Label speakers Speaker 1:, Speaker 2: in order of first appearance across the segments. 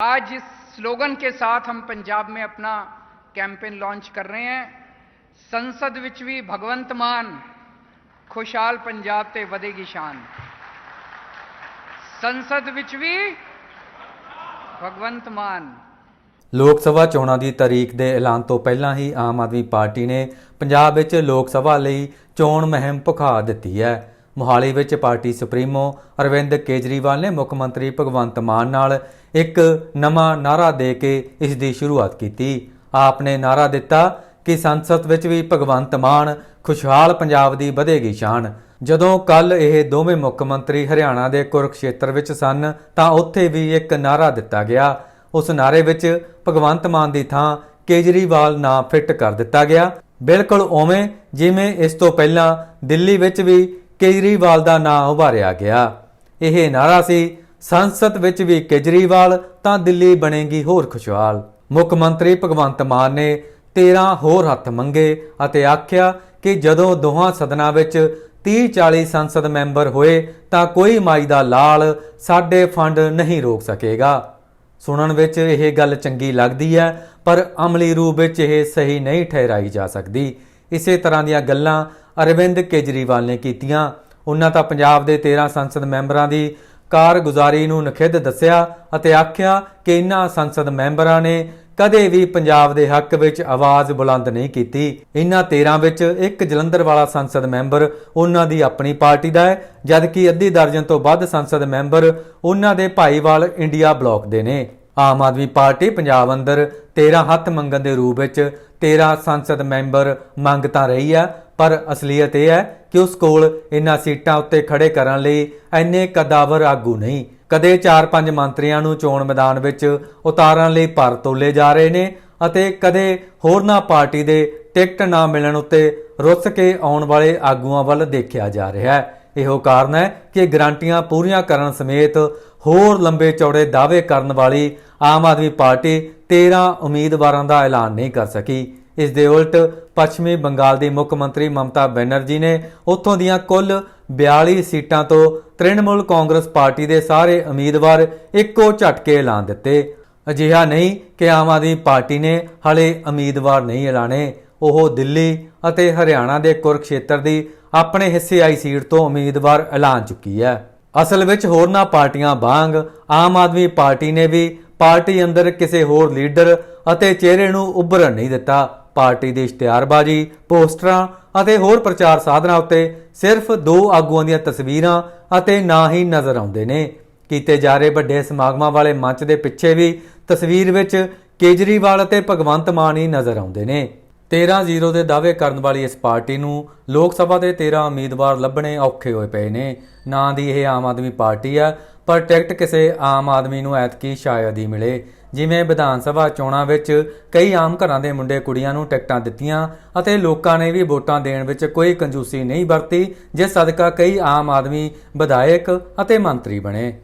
Speaker 1: आज इस स्लोगन के साथ हम पंजाब में अपना कैंपेन लॉन्च कर रहे हैं संसद ਵਿੱਚ ਵੀ ਭਗਵੰਤ ਮਾਨ ਖੁਸ਼ਹਾਲ ਪੰਜਾਬ ਤੇ ਵਧੇਗੀ ਸ਼ਾਨ ਸੰਸਦ ਵਿੱਚ ਵੀ ਭਗਵੰਤ ਮਾਨ
Speaker 2: ਲੋਕ ਸਭਾ ਚੋਣਾਂ ਦੀ ਤਾਰੀਖ ਦੇ ਐਲਾਨ ਤੋਂ ਪਹਿਲਾਂ ਹੀ ਆਮ ਆਦਮੀ ਪਾਰਟੀ ਨੇ ਪੰਜਾਬ ਵਿੱਚ ਲੋਕ ਸਭਾ ਲਈ ਚੋਣ ਮੁਹਿੰਮ ਭੁਖਾ ਦਿੱਤੀ ਹੈ ਮੋਹਾਲੀ ਵਿੱਚ ਪਾਰਟੀ ਸੁਪਰੀਮੋ ਅਰਵਿੰਦ ਕੇਜਰੀਵਾਲ ਨੇ ਮੁੱਖ ਮੰਤਰੀ ਭਗਵੰਤ ਮਾਨ ਨਾਲ ਇੱਕ ਨਵਾਂ ਨਾਰਾ ਦੇ ਕੇ ਇਸ ਦੀ ਸ਼ੁਰੂਆਤ ਕੀਤੀ। ਆਪ ਨੇ ਨਾਰਾ ਦਿੱਤਾ ਕਿ ਸੰਸਦ ਵਿੱਚ ਵੀ ਭਗਵੰਤ ਮਾਨ ਖੁਸ਼ਹਾਲ ਪੰਜਾਬ ਦੀ ਵਧੇਗੀ ਸ਼ਾਨ। ਜਦੋਂ ਕੱਲ ਇਹ ਦੋਵੇਂ ਮੁੱਖ ਮੰਤਰੀ ਹਰਿਆਣਾ ਦੇ ਕੁਰਕਸ਼ੇਤਰ ਵਿੱਚ ਸਨ, ਤਾਂ ਉੱਥੇ ਵੀ ਇੱਕ ਨਾਰਾ ਦਿੱਤਾ ਗਿਆ। ਉਸ ਨਾਰੇ ਵਿੱਚ ਭਗਵੰਤ ਮਾਨ ਦੀ ਥਾਂ ਕੇਜਰੀਵਾਲ ਨਾਂ ਫਿੱਟ ਕਰ ਦਿੱਤਾ ਗਿਆ। ਬਿਲਕੁਲ ਉਵੇਂ ਜਿਵੇਂ ਇਸ ਤੋਂ ਪਹਿਲਾਂ ਦਿੱਲੀ ਵਿੱਚ ਵੀ ਕੇਜਰੀਵਾਲ ਦਾ ਨਾਂ ਉਭਾਰਿਆ ਗਿਆ। ਇਹ ਨਾਰਾ ਸੀ, ਸੰਸਦ ਵਿੱਚ ਵੀ ਕੇਜਰੀਵਾਲ, ਤਾਂ ਦਿੱਲੀ ਬਣੇਗੀ ਹੋਰ ਖੁਸ਼ਹਾਲ। ਮੁੱਖ ਮੰਤਰੀ ਭਗਵੰਤ ਮਾਨ ਨੇ 13 ਹੋਰ ਹੱਥ ਮੰਗੇ ਅਤੇ ਆਖਿਆ ਕਿ ਜਦੋਂ ਦੋਹਾਂ ਸਦਨਾਂ ਵਿੱਚ 30-40 ਸੰਸਦ ਮੈਂਬਰ ਹੋਏ, ਤਾਂ ਕੋਈ ਮਾਈ ਦਾ ਲਾਲ ਸਾਡੇ ਫੰਡ ਨਹੀਂ ਰੋਕ ਸਕੇਗਾ। ਸੁਣਨ ਵਿੱਚ ਇਹ ਗੱਲ ਚੰਗੀ ਲੱਗਦੀ ਹੈ, ਪਰ ਅਮਲੀ ਰੂਪ ਵਿੱਚ ਇਹ ਸਹੀ ਨਹੀਂ ਠਹਿਰਾਈ ਜਾ ਸਕਦੀ। ਇਸੇ ਤਰ੍ਹਾਂ ਦੀਆਂ ਗੱਲਾਂ ਅਰਵਿੰਦ ਕੇਜਰੀਵਾਲ ਨੇ ਕੀਤੀਆਂ। ਉਹਨਾਂ ਤਾਂ ਪੰਜਾਬ ਦੇ 13 ਸੰਸਦ ਮੈਂਬਰਾਂ ਦੀ ਕਾਰਗੁਜ਼ਾਰੀ ਨੂੰ ਨਖਿੱਧ ਦੱਸਿਆ ਅਤੇ ਆਖਿਆ ਕਿ ਇਨ੍ਹਾਂ ਸੰਸਦ ਮੈਂਬਰਾਂ ਨੇ ਕਦੇ ਵੀ ਪੰਜਾਬ ਦੇ ਹੱਕ ਵਿੱਚ ਆਵਾਜ਼ ਬੁਲੰਦ ਨਹੀਂ ਕੀਤੀ। ਇਨ੍ਹਾਂ 13 ਵਿੱਚ ਇੱਕ ਜਲੰਧਰ ਵਾਲਾ ਸੰਸਦ ਮੈਂਬਰ ਉਹਨਾਂ ਦੀ ਆਪਣੀ ਪਾਰਟੀ ਦਾ ਹੈ, ਜਦਕਿ ਅੱਧੀ ਦਰਜਨ ਤੋਂ ਵੱਧ ਸੰਸਦ ਮੈਂਬਰ ਉਹਨਾਂ ਦੇ ਭਾਈਵਾਲ ਇੰਡੀਆ ਬਲਾਕ ਦੇ ਨੇ। ਆਮ ਆਦਮੀ ਪਾਰਟੀ ਪੰਜਾਬ ਅੰਦਰ 13 ਹੱਥ ਮੰਗਣ ਦੇ ਰੂਪ ਵਿੱਚ 13 ਸੰਸਦ ਮੈਂਬਰ ਮੰਗ ਤਾਂ ਰਹੀ ਆ ਪਰ ਅਸਲੀਅਤ ਇਹ ਹੈ ਕਿ ਉਸ ਕੋਲ ਇਨ੍ਹਾਂ ਸੀਟਾਂ ਉੱਤੇ ਖੜੇ ਕਰਨ ਲਈ ਐਨੇ ਕਦਾਵਰ ਆਗੂ ਨਹੀਂ। ਕਦੇ 4-5 ਮੰਤਰੀਆਂ ਨੂੰ ਚੋਣ ਮੈਦਾਨ ਵਿੱਚ ਉਤਾਰਨ ਲਈ ਭਰ ਤੋਲੇ ਜਾ ਰਹੇ ਨੇ ਅਤੇ ਕਦੇ ਹੋਰਨਾਂ ਪਾਰਟੀ ਦੇ ਟਿਕਟ ਨਾ ਮਿਲਣ ਉੱਤੇ ਰੁੱਸ ਕੇ ਆਉਣ ਵਾਲੇ ਆਗੂਆਂ ਵੱਲ ਦੇਖਿਆ ਜਾ ਰਿਹਾ ਹੈ। ਇਹੋ ਕਾਰਨ ਹੈ ਕਿ ਗਰੰਟੀਆਂ ਪੂਰੀਆਂ ਕਰਨ ਸਮੇਤ ਹੋਰ ਲੰਬੇ ਚੌੜੇ ਦਾਅਵੇ ਕਰਨ ਵਾਲੀ ਆਮ ਆਦਮੀ ਪਾਰਟੀ 13 ਉਮੀਦਵਾਰਾਂ ਦਾ ਐਲਾਨ ਨਹੀਂ ਕਰ ਸਕੀ। ਇਸ ਦੇ ਉਲਟ ਪੱਛਮੀ ਬੰਗਾਲ ਦੀ ਮੁੱਖ ਮੰਤਰੀ ਮਮਤਾ ਬੈਨਰਜੀ ਨੇ ਉੱਥੋਂ ਦੀਆਂ ਕੁੱਲ 42 ਸੀਟਾਂ ਤੋਂ ਤ੍ਰਿਣਮੂਲ ਕਾਂਗਰਸ ਪਾਰਟੀ ਦੇ ਸਾਰੇ ਉਮੀਦਵਾਰ ਇੱਕੋ ਝਟਕੇ ਐਲਾਨ ਦਿੱਤੇ। ਅਜਿਹਾ ਨਹੀਂ ਕਿ ਆਮ ਆਦਮੀ ਪਾਰਟੀ ਨੇ ਹਲੇ ਉਮੀਦਵਾਰ ਨਹੀਂ ਐਲਾਨੇ। ਉਹ ਦਿੱਲੀ ਅਤੇ ਹਰਿਆਣਾ ਦੇ ਕੁਰਕਸ਼ੇਤਰ ਦੀ ਆਪਣੇ ਹਿੱਸੇ ਆਈ ਸੀਟ ਤੋਂ ਉਮੀਦਵਾਰ ਐਲਾਨ ਚੁੱਕੀ ਹੈ। ਅਸਲ ਵਿੱਚ ਹੋਰਨਾਂ ਪਾਰਟੀਆਂ ਵਾਂਗ ਆਮ ਆਦਮੀ ਪਾਰਟੀ ਨੇ ਵੀ ਪਾਰਟੀ ਅੰਦਰ ਕਿਸੇ ਹੋਰ ਲੀਡਰ ਅਤੇ ਚਿਹਰੇ ਨੂੰ ਉੱਭਰਨ ਨਹੀਂ ਦਿੱਤਾ। ਪਾਰਟੀ ਦੀ ਇਸ਼ਤਿਹਾਰਬਾਜ਼ੀ, ਪੋਸਟਰਾਂ ਅਤੇ ਹੋਰ ਪ੍ਰਚਾਰ ਸਾਧਨਾਂ ਉੱਤੇ ਸਿਰਫ ਦੋ ਆਗੂਆਂ ਦੀਆਂ ਤਸਵੀਰਾਂ ਅਤੇ ਨਾਂ ਹੀ ਨਜ਼ਰ ਆਉਂਦੇ ਨੇ। ਕੀਤੇ ਜਾ ਰਹੇ ਵੱਡੇ ਸਮਾਗਮਾਂ ਵਾਲੇ ਮੰਚ ਦੇ ਪਿੱਛੇ ਵੀ ਤਸਵੀਰ ਵਿੱਚ ਕੇਜਰੀਵਾਲ ਅਤੇ ਭਗਵੰਤ ਮਾਨ ਹੀ ਨਜ਼ਰ ਆਉਂਦੇ ਨੇ। 13-0 ਦੇ ਦਾਅਵੇ ਕਰਨ ਵਾਲੀ ਇਸ ਪਾਰਟੀ ਨੂੰ ਲੋਕ ਸਭਾ ਦੇ 13 ਉਮੀਦਵਾਰ ਲੱਭਣੇ ਔਖੇ ਹੋਏ ਪਏ ਨੇ। ਨਾਂ ਦੀ ਇਹ ਆਮ ਆਦਮੀ ਪਾਰਟੀ ਆ, ਪਰ ਟਿਕਟ ਕਿਸੇ ਆਮ ਆਦਮੀ ਨੂੰ ਐਤਕੀ ਸ਼ਾਇਦ ਹੀ ਮਿਲੇ। ਜਿਵੇਂ ਵਿਧਾਨ ਸਭਾ ਚੋਣਾਂ ਵਿੱਚ ਕਈ ਆਮ ਘਰਾਂ ਦੇ ਮੁੰਡੇ ਕੁੜੀਆਂ ਨੂੰ ਟਿਕਟਾਂ ਦਿੱਤੀਆਂ ਅਤੇ ਲੋਕਾਂ ਨੇ ਵੀ ਵੋਟਾਂ ਦੇਣ ਵਿੱਚ ਕੋਈ ਕੰਜੂਸੀ ਨਹੀਂ ਵਰਤੀ, ਜਿਸ ਸਦਕਾ ਕਈ ਆਮ ਆਦਮੀ ਵਿਧਾਇਕ ਅਤੇ ਮੰਤਰੀ ਬਣੇ।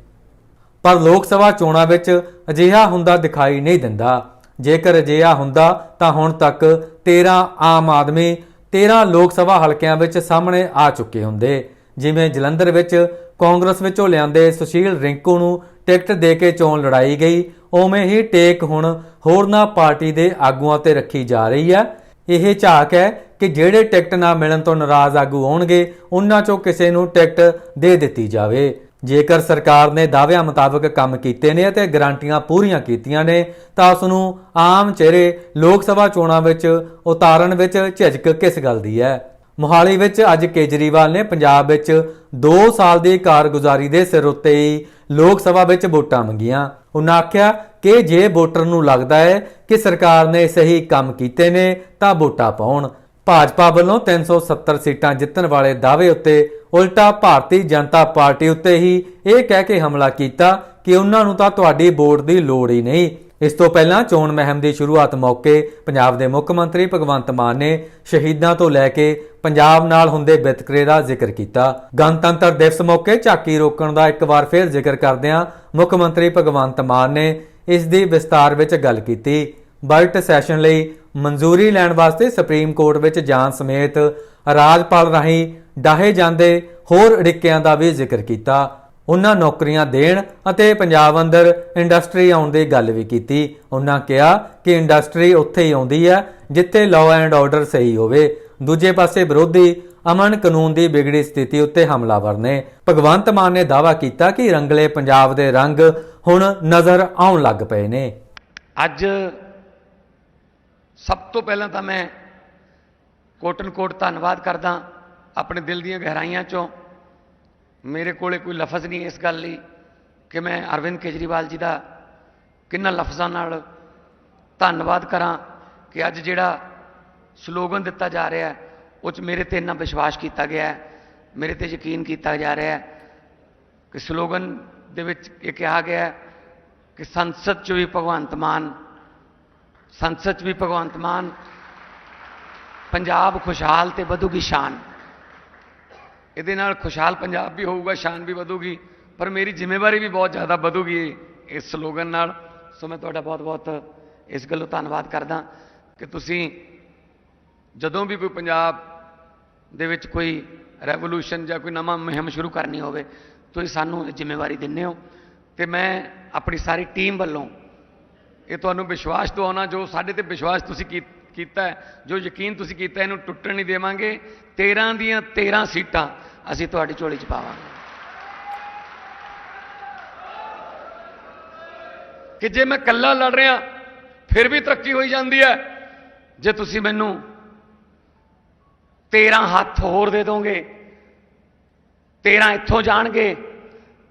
Speaker 2: ਪਰ ਲੋਕ ਸਭਾ ਚੋਣਾਂ ਵਿੱਚ ਅਜਿਹਾ ਹੁੰਦਾ ਦਿਖਾਈ ਨਹੀਂ ਦਿੰਦਾ। ਜੇਕਰ ਅਜਿਹਾ ਹੁੰਦਾ, ਤਾਂ ਹੁਣ ਤੱਕ 13 ਆਮ ਆਦਮੀ 13 ਲੋਕ ਸਭਾ ਹਲਕਿਆਂ ਵਿੱਚ ਸਾਹਮਣੇ ਆ ਚੁੱਕੇ ਹੁੰਦੇ। ਜਿਵੇਂ ਜਲੰਧਰ ਵਿੱਚ ਕਾਂਗਰਸ ਵਿੱਚੋਂ ਲਿਆਂਦੇ ਸੁਸ਼ੀਲ ਰਿੰਕੂ ਨੂੰ ਟਿਕਟ ਦੇ ਕੇ ਚੋਣ ਲੜਾਈ ਗਈ ਉਵੇਂ ਹੀ ਟੇਕ ਹੁਣ ਹੋਰਨਾਂ ਪਾਰਟੀ ਦੇ ਆਗੂਆਂ ਤੇ ਰੱਖੀ ਜਾ ਰਹੀ ਹੈ। ਇਹ ਝਾਕ ਹੈ ਕਿ ਜਿਹੜੇ ਟਿਕਟ ਨਾ ਮਿਲਣ ਤੋਂ ਨਾਰਾਜ਼ ਆਗੂ ਹੋਣਗੇ ਉਹਨਾਂ ਚੋਂ ਕਿਸੇ ਨੂੰ ਟਿਕਟ ਦੇ ਦਿੱਤੀ ਜਾਵੇ। ਜੇਕਰ ਸਰਕਾਰ ਨੇ ਦਾਅਵਿਆਂ ਮੁਤਾਬਕ ਕੰਮ ਕੀਤੇ ਨੇ ਅਤੇ ਗਰੰਟੀਆਂ ਪੂਰੀਆਂ ਕੀਤੀਆਂ ਨੇ, ਤਾਂ ਉਸ ਨੂੰ ਆਮ ਚਿਹਰੇ ਲੋਕ ਸਭਾ ਚੋਣਾਂ ਵਿੱਚ ਉਤਾਰਨ ਵਿੱਚ ਝਿਜਕ ਕਿਸ ਗੱਲ ਦੀ ਹੈ। ਮੋਹਾਲੀ ਵਿੱਚ ਅੱਜ ਕੇਜਰੀਵਾਲ ਨੇ ਪੰਜਾਬ ਵਿੱਚ 2 ਸਾਲ ਦੀ ਕਾਰਗੁਜ਼ਾਰੀ ਦੇ ਸਿਰ ਉੱਤੇ ਹੀ ਲੋਕ ਸਭਾ ਵਿੱਚ ਵੋਟਾਂ ਮੰਗੀਆਂ। ਉਹਨਾਂ ਆਖਿਆ ਕਿ ਜੇ ਵੋਟਰ ਨੂੰ ਲੱਗਦਾ ਹੈ ਕਿ ਸਰਕਾਰ ਨੇ ਸਹੀ ਕੰਮ ਕੀਤੇ ਨੇ, ਤਾਂ ਵੋਟਾਂ ਪਾਉਣ। ਭਾਜਪਾ ਵੱਲੋਂ 370 ਸੀਟਾਂ ਜਿੱਤਣ ਵਾਲੇ ਦਾਅਵੇ ਉੱਤੇ ਉਲਟਾ ਭਾਰਤੀ ਜਨਤਾ ਪਾਰਟੀ ਉੱਤੇ ਹੀ ਇਹ ਕਹਿ ਕੇ ਹਮਲਾ ਕੀਤਾ ਕਿ ਉਹਨਾਂ ਨੂੰ ਤਾਂ ਤੁਹਾਡੀ ਵੋਟ ਦੀ ਲੋੜ ਹੀ ਨਹੀਂ। ਇਸ ਤੋਂ ਪਹਿਲਾਂ ਚੋਣ ਮਹਿੰਮ ਦੀ ਸ਼ੁਰੂਆਤ ਮੌਕੇ ਪੰਜਾਬ ਦੇ ਮੁੱਖ ਮੰਤਰੀ ਭਗਵੰਤ ਮਾਨ ਨੇ ਸ਼ਹੀਦਾਂ ਤੋਂ ਲੈ ਕੇ ਪੰਜਾਬ ਨਾਲ ਹੁੰਦੇ ਵਿਤਕਰੇ ਦਾ ਜ਼ਿਕਰ ਕੀਤਾ। ਗਣਤੰਤਰ ਦਿਵਸ ਮੌਕੇ ਝਾਕੀ ਰੋਕਣ ਦਾ ਇੱਕ ਵਾਰ ਫਿਰ ਜ਼ਿਕਰ ਕਰਦਿਆਂ ਮੁੱਖ ਮੰਤਰੀ ਭਗਵੰਤ ਮਾਨ ਨੇ ਇਸ ਦੀ ਵਿਸਤਾਰ ਵਿੱਚ ਗੱਲ ਕੀਤੀ। ਬਜਟ ਸੈਸ਼ਨ ਲਈ ਮਨਜ਼ੂਰੀ ਲੈਣ ਵਾਸਤੇ ਸੁਪਰੀਮ ਕੋਰਟ ਵਿੱਚ ਜਾਣ ਸਮੇਤ ਰਾਜਪਾਲ ਰਾਹੀਂ ਡਾਹੇ ਜਾਂਦੇ ਹੋਰ ਅੜਿੱਕਿਆਂ ਦਾ ਵੀ ਜ਼ਿਕਰ ਕੀਤਾ। ਉਹਨਾਂ ਨੌਕਰੀਆਂ ਦੇਣ ਅਤੇ ਪੰਜਾਬ ਅੰਦਰ ਇੰਡਸਟਰੀ ਆਉਣ ਦੀ ਗੱਲ ਵੀ ਕੀਤੀ। ਉਹਨਾਂ ਕਿਹਾ ਕਿ ਇੰਡਸਟਰੀ ਉੱਥੇ ਹੀ ਆਉਂਦੀ ਹੈ, ਜਿੱਥੇ ਲਾਅ ਐਂਡ ਆਰਡਰ ਸਹੀ ਹੋਵੇ। ਦੂਜੇ ਪਾਸੇ ਵਿਰੋਧੀ ਅਮਨ ਕਾਨੂੰਨ ਦੀ ਵਿਗੜੀ ਸਥਿਤੀ ਉੱਤੇ ਹਮਲਾਵਰ ਨੇ। ਭਗਵੰਤ ਮਾਨ ਨੇ ਦਾਅਵਾ ਕੀਤਾ ਕਿ ਰੰਗਲੇ ਪੰਜਾਬ ਦੇ ਰੰਗ ਹੁਣ ਨਜ਼ਰ ਆਉਣ ਲੱਗ ਪਏ ਨੇ।
Speaker 3: ਅੱਜ ਸਭ ਤੋਂ ਪਹਿਲਾਂ ਤਾਂ ਮੈਂ ਕੋਟਨ ਕੋਟ ਧੰਨਵਾਦ ਕਰਦਾ ਆਪਣੇ ਦਿਲ ਦੀਆਂ ਗਹਿਰਾਈਆਂ ਚੋਂ। ਮੇਰੇ ਕੋਲੇ ਕੋਈ ਲਫ਼ਜ਼ ਨਹੀਂ ਇਸ ਗੱਲ ਲਈ ਕਿ ਮੈਂ ਅਰਵਿੰਦ ਕੇਜਰੀਵਾਲ ਜੀ ਦਾ ਕਿੰਨਾ ਲਫ਼ਜ਼ਾਂ ਨਾਲ ਧੰਨਵਾਦ ਕਰਾਂ ਕਿ ਅੱਜ ਜਿਹੜਾ ਸਲੋਗਨ ਦਿੱਤਾ ਜਾ ਰਿਹਾ ਹੈ, ਉਹ 'ਚ ਮੇਰੇ ਤੇ ਇੰਨਾ ਵਿਸ਼ਵਾਸ ਕੀਤਾ ਗਿਆ ਹੈ, ਮੇਰੇ ਤੇ ਯਕੀਨ ਕੀਤਾ ਜਾ ਰਿਹਾ ਹੈ ਕਿ ਸਲੋਗਨ ਦੇ ਵਿੱਚ ਇਹ ਕਿਹਾ ਗਿਆ ਹੈ ਕਿ ਸੰਸਦ 'ਚ ਵੀ ਭਗਵੰਤ ਮਾਨ, ਸੰਸਦ 'ਚ ਵੀ ਭਗਵੰਤ ਮਾਨ ਪੰਜਾਬ ਖੁਸ਼ਹਾਲ ਤੇ ਵਧੂਗੀ ਸ਼ਾਨ। ਇਹਦੇ ਨਾਲ ਖੁਸ਼ਹਾਲ ਪੰਜਾਬ ਵੀ ਹੋਊਗਾ, ਸ਼ਾਨ ਵੀ ਵਧੂਗੀ, ਪਰ ਮੇਰੀ ਜ਼ਿੰਮੇਵਾਰੀ ਵੀ ਬਹੁਤ ਜ਼ਿਆਦਾ ਵਧੂਗੀ ਇਸ ਸਲੋਗਨ ਨਾਲ। ਸੋ ਮੈਂ ਤੁਹਾਡਾ ਬਹੁਤ-ਬਹੁਤ ਇਸ ਗੱਲੋਂ ਧੰਨਵਾਦ ਕਰਦਾ ਕਿ ਤੁਸੀਂ ਜਦੋਂ ਵੀ ਕੋਈ ਪੰਜਾਬ ਦੇ ਵਿੱਚ ਕੋਈ ਰੈਵੋਲੂਸ਼ਨ ਜਾਂ ਕੋਈ ਨਵਾਂ ਮੁਹਿੰਮ ਸ਼ੁਰੂ ਕਰਨੀ ਹੋਵੇ, ਤੁਸੀਂ ਸਾਨੂੰ ਜ਼ਿੰਮੇਵਾਰੀ ਦਿੰਦੇ ਹੋ। ਤੇ ਮੈਂ ਆਪਣੀ ਸਾਰੀ ਟੀਮ ਵੱਲੋਂ ਇਹ ਤੁਹਾਨੂੰ ਵਿਸ਼ਵਾਸ ਦਿਵਾਉਣਾ, ਜੋ ਸਾਡੇ ਤੇ ਵਿਸ਼ਵਾਸ ਤੁਸੀਂ ਕੀ- ਕੀਤਾ ਜੋ ਯਕੀਨ ਤੁਸੀਂ ਕੀਤਾ, ਇਹਨੂੰ ਟੁੱਟਣ ਨਹੀਂ ਦੇਵਾਂਗੇ। 13 ਦੀਆਂ 13 ਸੀਟਾਂ ਅਸੀਂ ਤੁਹਾਡੀ ਝੋਲੀ 'ਚ ਪਾਵਾਂਗੇ। ਕਿ ਜੇ ਮੈਂ ਇਕੱਲਾ ਲੜ ਰਿਹਾ, ਫਿਰ ਵੀ ਤਰੱਕੀ ਹੋਈ ਜਾਂਦੀ ਹੈ। ਜੇ ਤੁਸੀਂ ਮੈਨੂੰ 13 ਹੱਥ ਹੋਰ ਦੇ ਦੋਗੇ 13 ਇੱਥੋਂ ਜਾਣਗੇ,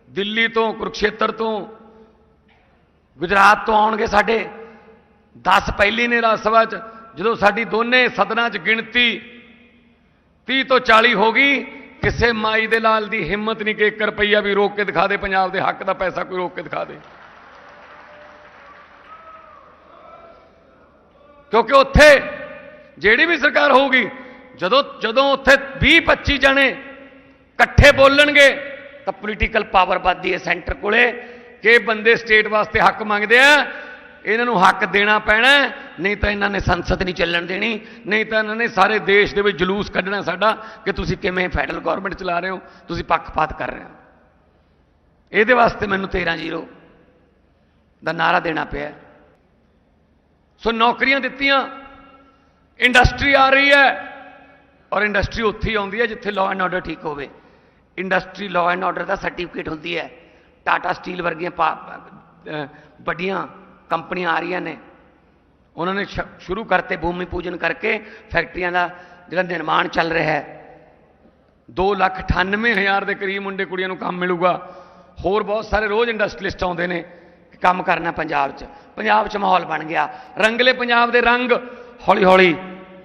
Speaker 3: ਦਿੱਲੀ ਤੋਂ, ਕੁਰਕਸ਼ੇਤਰ ਤੋਂ, ਗੁਜਰਾਤ ਤੋਂ ਆਉਣਗੇ ਸਾਡੇ। 10 ਪਹਿਲੀ ਨੇ ਰਾਜ ਸਭਾ 'ਚ ਜਦੋਂ ਸਾਡੀ ਦੋਨੇ ਸਦਨਾਂ 'ਚ ਗਿਣਤੀ 30 ਤੋਂ 40 ਹੋ ਗਈ, ਕਿਸੇ ਮਾਈ ਦੇ ਲਾਲ ਦੀ ਹਿੰਮਤ ਨਹੀਂ ਕਿ 1 ਰੁਪਈਆ ਵੀ ਰੋਕ ਕੇ ਦਿਖਾ ਦੇ, ਪੰਜਾਬ ਦੇ ਹੱਕ ਦਾ ਪੈਸਾ ਕੋਈ ਰੋਕ ਕੇ ਦਿਖਾ ਦੇ। ਕਿਉਂਕਿ ਉੱਥੇ ਜਿਹੜੀ ਵੀ ਸਰਕਾਰ ਹੋਊਗੀ, ਜਦੋਂ ਜਦੋਂ ਉੱਥੇ 20 25 ਜਣੇ ਇਕੱਠੇ ਬੋਲਣਗੇ, ਤਾਂ ਪੋਲੀਟੀਕਲ ਪਾਵਰ ਵੱਧਦੀ ਹੈ ਸੈਂਟਰ ਕੋਲੇ, ਕਿ ਬੰਦੇ ਸਟੇਟ ਵਾਸਤੇ ਹੱਕ ਮੰਗਦੇ ਆ ਇਹਨਾਂ ਨੂੰ ਹੱਕ ਦੇਣਾ ਪੈਣਾ ਨਹੀਂ ਤਾਂ ਇਹਨਾਂ ਨੇ ਸੰਸਦ ਨਹੀਂ ਚੱਲਣ ਦੇਣੀ। ਨਹੀਂ ਤਾਂ ਇਹਨਾਂ ਨੇ ਸਾਰੇ ਦੇਸ਼ ਦੇ ਵਿੱਚ ਜਲੂਸ ਕੱਢਣਾ ਸਾਡਾ ਕਿ ਤੁਸੀਂ ਕਿਵੇਂ ਫੈਡਰਲ ਗਵਰਨਮੈਂਟ ਚਲਾ ਰਹੇ ਹੋ। ਤੁਸੀਂ ਪੱਖਪਾਤ ਕਰ ਰਹੇ ਹੋ। ਇਹਦੇ ਵਾਸਤੇ ਮੈਨੂੰ 13 ਜ਼ੀਰੋ ਦਾ ਨਾਰਾ ਦੇਣਾ ਪਿਆ ਸੋ ਨੌਕਰੀਆਂ ਦਿੱਤੀਆਂ। ਇੰਡਸਟਰੀ ਆ ਰਹੀ ਹੈ। ਔਰ ਇੰਡਸਟਰੀ ਉੱਥੇ ਆਉਂਦੀ ਹੈ ਜਿੱਥੇ ਲਾਅ ਐਂਡ ਆਰਡਰ ਠੀਕ ਹੋਵੇ। ਇੰਡਸਟਰੀ ਲਾਅ ਐਂਡ ਆਰਡਰ ਦਾ ਸਰਟੀਫਿਕੇਟ ਹੁੰਦੀ ਹੈ। ਟਾਟਾ ਸਟੀਲ ਵਰਗੀਆਂ ਪਾ- ਵੱਡੀਆਂ ਕੰਪਨੀਆਂ ਆ ਰਹੀਆਂ ਨੇ। ਉਹਨਾਂ ਨੇ ਸ਼ੁਰੂ ਕਰਤੇ ਭੂਮੀ ਪੂਜਨ ਕਰਕੇ, ਫੈਕਟਰੀਆਂ ਦਾ ਜਿਹੜਾ ਨਿਰਮਾਣ ਚੱਲ ਰਿਹਾ ਹੈ। 2 ਲੱਖ 98 ਹਜ਼ਾਰ ਦੇ ਕਰੀਬ ਮੁੰਡੇ ਕੁੜੀਆਂ ਨੂੰ ਕੰਮ ਮਿਲੂਗਾ। ਹੋਰ ਬਹੁਤ ਸਾਰੇ ਰੋਜ਼ ਇੰਡਸਟਰੀਲਿਸਟ ਆਉਂਦੇ ਨੇ ਕੰਮ ਕਰਨਾ ਪੰਜਾਬ 'ਚ। ਪੰਜਾਬ 'ਚ ਮਾਹੌਲ ਬਣ ਗਿਆ। ਰੰਗਲੇ ਪੰਜਾਬ ਦੇ ਰੰਗ ਹੌਲੀ ਹੌਲੀ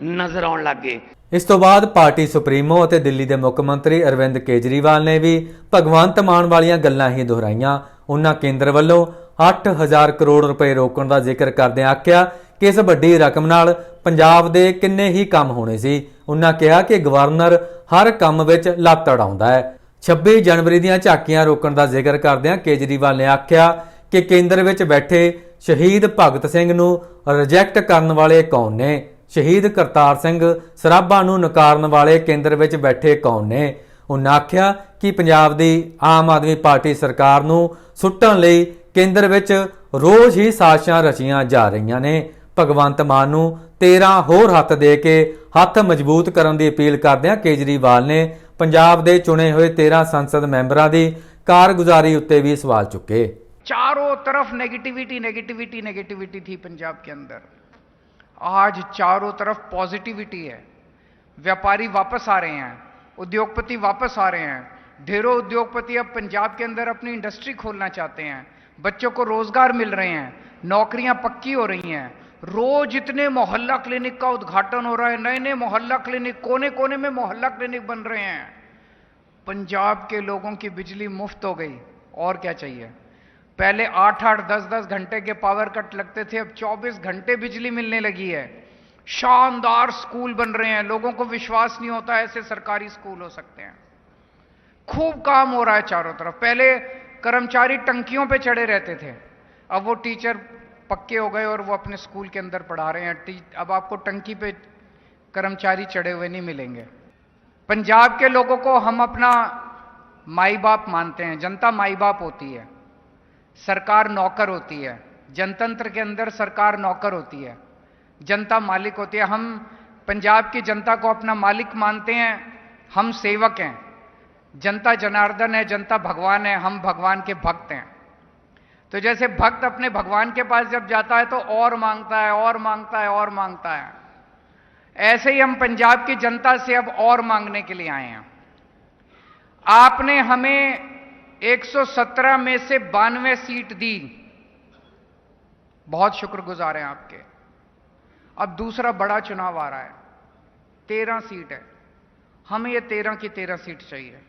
Speaker 3: ਨਜ਼ਰ ਆਉਣ ਲੱਗ ਗਏ।
Speaker 2: ਇਸ ਤੋਂ ਬਾਅਦ ਪਾਰਟੀ ਸੁਪਰੀਮੋ ਅਤੇ ਦਿੱਲੀ ਦੇ ਮੁੱਖ ਮੰਤਰੀ ਅਰਵਿੰਦ ਕੇਜਰੀਵਾਲ ਨੇ ਵੀ ਭਗਵੰਤ ਮਾਨ ਵਾਲੀਆਂ ਗੱਲਾਂ ਹੀ ਦੁਹਰਾਈਆਂ। ਉਹਨਾਂ ਕੇਂਦਰ ਵੱਲੋਂ 8000 ਕਰੋੜ ਰੁਪਏ ਰੋਕਣ ਦਾ ਜ਼ਿਕਰ ਕਰਦਿਆਂ ਆਖਿਆ ਕਿ ਇਸ ਵੱਡੀ ਰਕਮ ਨਾਲ ਪੰਜਾਬ ਦੇ ਕਿੰਨੇ ਹੀ ਕੰਮ ਹੋਣੇ ਸੀ। ਉਹਨਾਂ ਕਿਹਾ ਕਿ ਗਵਰਨਰ ਹਰ ਕੰਮ ਵਿੱਚ ਲੱਤ ਅੜਾਉਂਦਾ ਹੈ। 26 ਜਨਵਰੀ ਦੀਆਂ ਝਾਕੀਆਂ ਰੋਕਣ ਦਾ ਜ਼ਿਕਰ ਕਰਦਿਆਂ ਕੇਜਰੀਵਾਲ ਨੇ ਆਖਿਆ ਕਿ ਕੇਂਦਰ ਵਿੱਚ ਬੈਠੇ ਸ਼ਹੀਦ ਭਗਤ ਸਿੰਘ ਨੂੰ ਰਿਜੈਕਟ ਕਰਨ ਵਾਲੇ ਕੌਣ ਨੇ? ਸ਼ਹੀਦ ਕਰਤਾਰ ਸਿੰਘ ਸਰਾਭਾ ਨੂੰ ਨਕਾਰਨ ਵਾਲੇ ਕੇਂਦਰ ਵਿੱਚ ਬੈਠੇ ਕੌਣ ਨੇ? ਉਹਨਾਂ ਆਖਿਆ ਕਿ ਪੰਜਾਬ ਦੀ ਆਮ ਆਦਮੀ ਪਾਰਟੀ ਸਰਕਾਰ ਨੂੰ ਸੁੱਟਣ ਲਈ ਕੇਂਦਰ ਵਿੱਚ ਰੋਜ਼ ਹੀ ਸਾਜ਼ਿਸ਼ਾਂ ਰਚੀਆਂ ਜਾ ਰਹੀਆਂ ਨੇ ਭਗਵੰਤ ਮਾਨ ਨੂੰ 13 ਹੋਰ ਹੱਥ ਦੇ ਕੇ ਹੱਥ ਮਜ਼ਬੂਤ ਕਰਨ ਦੀ ਅਪੀਲ ਕਰਦਿਆਂ ਕੇਜਰੀਵਾਲ ਨੇ ਪੰਜਾਬ ਦੇ ਚੁਣੇ ਹੋਏ 13 ਸੰਸਦ ਮੈਂਬਰਾਂ ਦੀ ਕਾਰਗੁਜ਼ਾਰੀ ਉੱਤੇ ਵੀ ਸਵਾਲ ਚੁੱਕੇ
Speaker 1: चारों तरफ नेगेटिविटी नेगेटिविटी नेगेटिविटी थी पंजाब के अंदर आज चारों तरफ पॉजिटिविटी है व्यापारी वापस आ रहे हैं उद्योगपति वापस आ रहे हैं। ढेरों उद्योगपति अब पंजाब के अंदर अपनी इंडस्ट्री खोलना चाहते हैं। बच्चों को रोज़गार मिल रहे हैं। नौकरियाँ पक्की हो रही हैं। रोज इतने मोहल्ला क्लिनिक का उद्घाटन हो रहा है। नए नए मोहल्ला क्लिनिक कोने कोने में मोहल्ला क्लिनिक बन रहे हैं। पंजाब के लोगों की बिजली मुफ़्त हो गई। और क्या चाहिए? पहले आठ आठ, दस दस घंटे के पावर कट लगते थे। अब चौबीस घंटे बिजली मिलने लगी है। शानदार स्कूल बन रहे हैं। लोगों को विश्वास नहीं होता ऐसे सरकारी स्कूल हो सकते हैं। खूब काम हो रहा है चारों तरफ़। पहले कर्मचारी टंकियों पे चढ़े रहते थे। अब वो टीचर पक्के हो गए और वो अपने स्कूल के अंदर पढ़ा रहे हैं। अब आपको टंकी पे कर्मचारी चढ़े हुए नहीं मिलेंगे। पंजाब के लोगों को हम अपना माई बाप मानते हैं। जनता माई बाप होती है। सरकार नौकर होती है। जनतंत्र के अंदर सरकार नौकर होती है। जनता मालिक होती है। हम पंजाब की जनता को अपना मालिक मानते हैं। हम सेवक हैं। जनता जनार्दन है, जनता भगवान है। हम भगवान के भक्त हैं। तो जैसे भक्त अपने भगवान के पास जब जाता है तो और माँगता है, और माँगता है, और माँगता है। ऐसे ही हम पंजाब की जनता से अब और मांगने के लिए आए हैं। आपने हमें 117 में से बानवे सीट दी। बहुत शुक्रगुजार हैं आपके। अब दूसरा बड़ा चुनाव आ रहा है। तेरह सीट है। हमें ये तेरह की तेरह सीट चाहिए।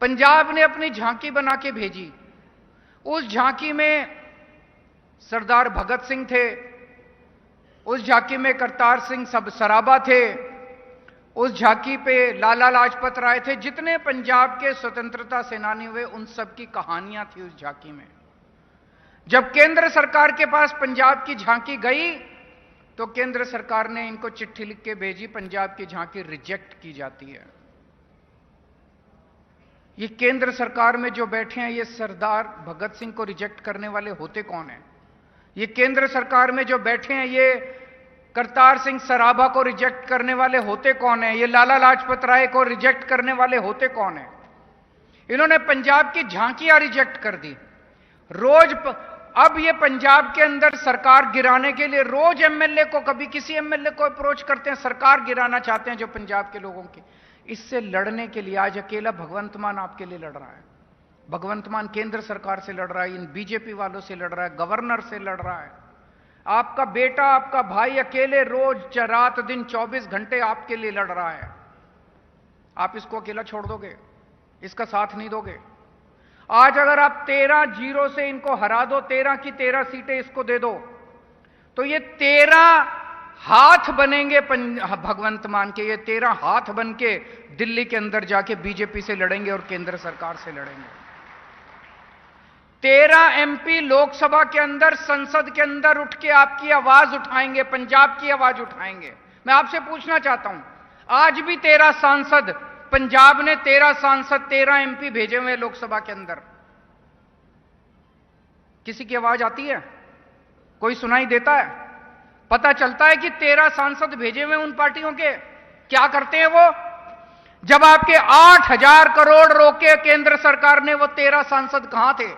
Speaker 1: पंजाब ने अपनी झांकी बना के भेजी। उस झांकी में सरदार भगत सिंह थे। उस झांकी में करतार सिंह सब सराबा थे। उस झांकी पे लाला लाजपत राय थे। जितने पंजाब के स्वतंत्रता सेनानी हुए, उन सब की कहानियाँ थी उस झांकी में। जब केंद्र सरकार के पास पंजाब की झांकी गई तो केंद्र सरकार ने इनको चिट्ठी लिख के भेजी, पंजाब की झांकी रिजेक्ट की जाती है। ये केंद्र सरकार में जो बैठे हैं, ये सरदार भगत सिंह को रिजेक्ट करने वाले होते कौन हैं? ये केंद्र सरकार में जो बैठे हैं, ये करतार सिंह सराभा को रिजेक्ट करने वाले होते कौन हैं? ये लाला लाजपत राय को रिजेक्ट करने वाले होते कौन हैं? इन्होंने पंजाब की झांकियाँ रिजेक्ट कर दी। रोज प... अब ये पंजाब के अंदर सरकार गिराने के लिए रोज एमएलए को, कभी किसी एमएलए को अप्रोच करते हैं, सरकार गिराना चाहते हैं जो पंजाब के लोगों की। इससे लड़ने के लिए आज अकेला भगवंत मान आपके लिए लड़ रहा है। भगवंत मान केंद्र सरकार से लड़ रहा है, इन बीजेपी वालों से लड़ रहा है, गवर्नर से लड़ रहा है। आपका बेटा, आपका भाई अकेले रोज रात दिन 24 घंटे आपके लिए लड़ रहा है। आप इसको अकेला छोड़ दोगे? इसका साथ नहीं दोगे? आज अगर आप तेरह ज़ीरो से इनको हरा दो, तेरह की तेरह सीटें इसको दे दो तो ये तेरह हाथ बनेंगे भगवंत मान के, ये तेरह हाथ बन के दिल्ली के अंदर जाके बीजेपी से लड़ेंगे और केंद्र सरकार से लड़ेंगे। तेरह एमपी लोकसभा के अंदर, संसद के अंदर उठ के आपकी आवाज़ उठाएँगे, पंजाब की आवाज़ उठाएँगे। मैं आपसे पूछना चाहता हूँ, आज भी तेरह सांसद पंजाब ने तेरह सांसद, तेरह एमपी भेजे हुए लोकसभा के अंदर। किसी की आवाज़ आती है? कोई सुनाई देता है? पता चलता है कि तेरह सांसद भेजे हुए उन पार्टियों के। क्या करते हैं वो? जब आपके आठ हज़ार करोड़ रोके केंद्र सरकार ने, वो तेरह सांसद कहाँ थे?